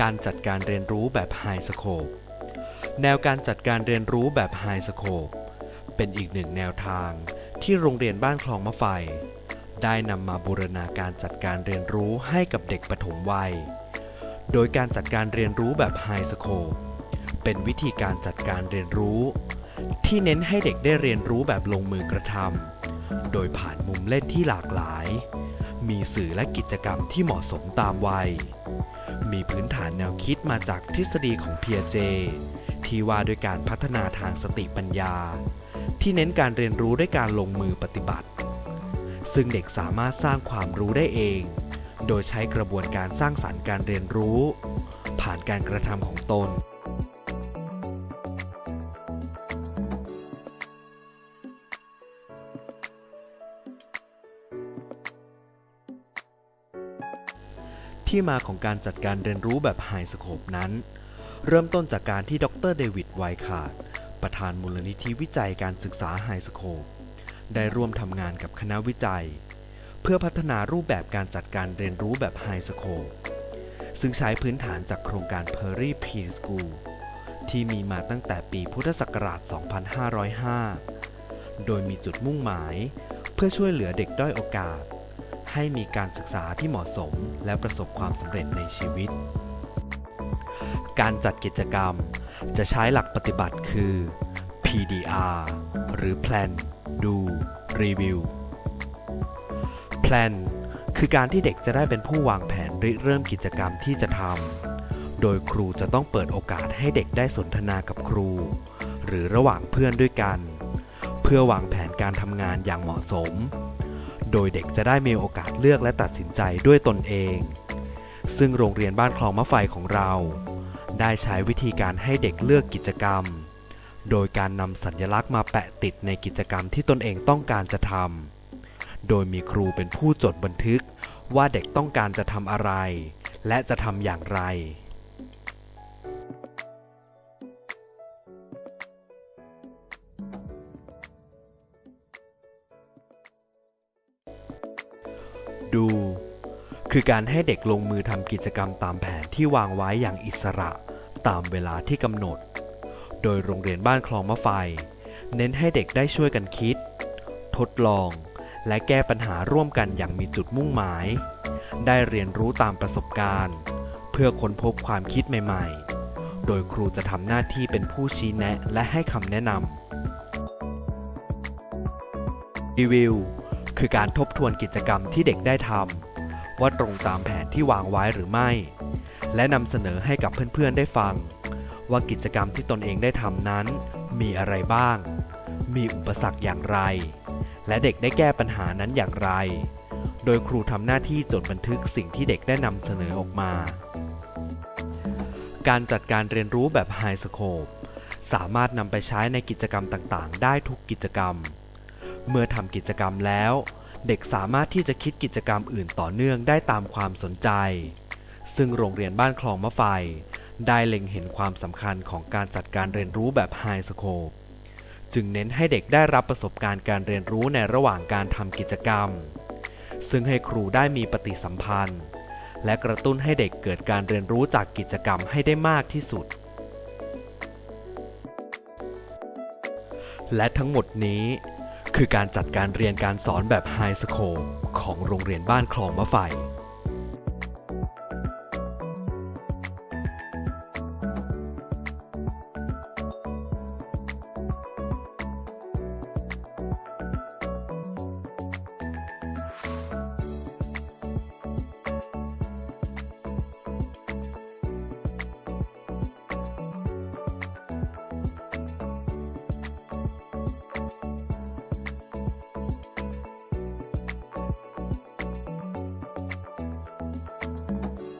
การจัดการเรียนรู้แบบไฮสโคปแนวการจัดการเรียนรู้แบบไฮสโคปเป็นอีกหนึ่งแนวทางที่โรงเรียนบ้านคลองมะไฟ ได้นำมาบูรณาการจัดการเรียนรู้ให้กับเด็กปฐมวัย โดยการจัดการเรียนรู้แบบไฮสโคปเป็นวิธีการจัดการเรียนรู้ ที่เน้นให้เด็กได้เรียนรู้แบบลงมือกระทำโดยผ่านมุมเล่นที่หลากหลาย มีสื่อและกิจกรรมที่เหมาะสมตามวัย มีพื้นฐานแนวคิดมาจากทฤษฎีของเพียเจ ที่ว่าด้วยการพัฒนาทางสติปัญญา ที่เน้นการเรียนรู้ด้วยการลงมือปฏิบัติ ซึ่งเด็กสามารถสร้างความรู้ได้เอง โดยใช้กระบวนการสร้างสรรค์การเรียนรู้ ผ่านการกระทำของตน ที่มาของการจัดการเรียนรู้แบบไฮสโคปนั้น เริ่มต้นจากการที่ดรเดวิดไวคาร์ดประธานมูลนิธิวิจัยการศึกษาไฮสโคปได้ร่วมทำงานกับคณะวิจัย เพื่อพัฒนารูปแบบการจัดการเรียนรู้แบบไฮสโคปซึ่งใช้พื้นฐานจากโครงการ Perry Preschool ที่มีมาตั้งแต่ปีพุทธศักราช 2505 โดยมีจุดมุ่งหมาย เพื่อช่วยเหลือเด็กด้อยโอกาส ให้มีการศึกษาที่เหมาะสมและประสบความสำเร็จในชีวิต การจัดกิจกรรมจะใช้หลักปฏิบัติคือ PDR หรือ Plan Do Review Plan คือการที่เด็กจะได้เป็นผู้วางแผนริเริ่มกิจกรรมที่จะทำ โดยครูจะต้องเปิดโอกาสให้เด็กได้สนทนากับครู หรือระหว่างเพื่อนด้วยกัน เพื่อวางแผนการทำงานอย่างเหมาะสม โดยเด็กจะได้มีโอกาสเลือกและตัดสินใจด้วยตนเอง ซึ่งโรงเรียนบ้านคลองมะไฟของเรา ได้ใช้วิธีการให้เด็กเลือกกิจกรรม โดยการนำสัญลักษณ์มาแปะติดในกิจกรรมที่ตนเองต้องการจะทำ โดยมีครูเป็นผู้จดบันทึกว่าเด็กต้องการจะทำอะไร และจะทำอย่างไร ดูคือการให้เด็กลงมือทำกิจกรรมตามแผนที่วางไว้อย่างอิสระตามเวลาที่กำหนด โดยโรงเรียนบ้านคลองมะไฟ เน้นให้เด็กได้ช่วยกันคิด ทดลอง และแก้ปัญหาร่วมกันอย่างมีจุดมุ่งหมาย ได้เรียนรู้ตามประสบการณ์ เพื่อค้นพบความคิดใหม่ ๆ โดยครูจะทำหน้าที่เป็นผู้ชี้แนะและให้คำแนะนำรีวิว คือการทบทวนกิจกรรมที่เด็กได้ทำว่าตรงตามแผนที่วางไว้หรือไม่ และนำเสนอให้กับเพื่อนๆได้ฟัง ว่ากิจกรรมที่ตนเองได้ทำนั้น มีอะไรบ้าง มีอุปสรรคอย่างไร และเด็กได้แก้ปัญหานั้นอย่างไร โดยครูทำหน้าที่จดบันทึกสิ่งที่เด็กได้นำเสนอออกมา การจัดการเรียนรู้แบบไฮสโคปสามารถนำไปใช้ในกิจกรรมต่างๆ ได้ทุกกิจกรรม เมื่อทำกิจกรรมแล้ว เด็กสามารถที่จะคิดกิจกรรมอื่นต่อเนื่องได้ตามความสนใจ ซึ่งโรงเรียนบ้านคลองมะไฟ ได้เล็งเห็นความสำคัญของการจัดการเรียนรู้แบบไฮสโคปจึงเน้นให้เด็กได้รับประสบการณ์การเรียนรู้ในระหว่างการทำกิจกรรม ซึ่งให้ครูได้มีปฏิสัมพันธ์ และกระตุ้นให้เด็กเกิดการเรียนรู้จากกิจกรรมให้ได้มากที่สุด และทั้งหมดนี้ คือการจัดการเรียนการสอนแบบไฮสโคลของโรงเรียนบ้านคลองมะไฟ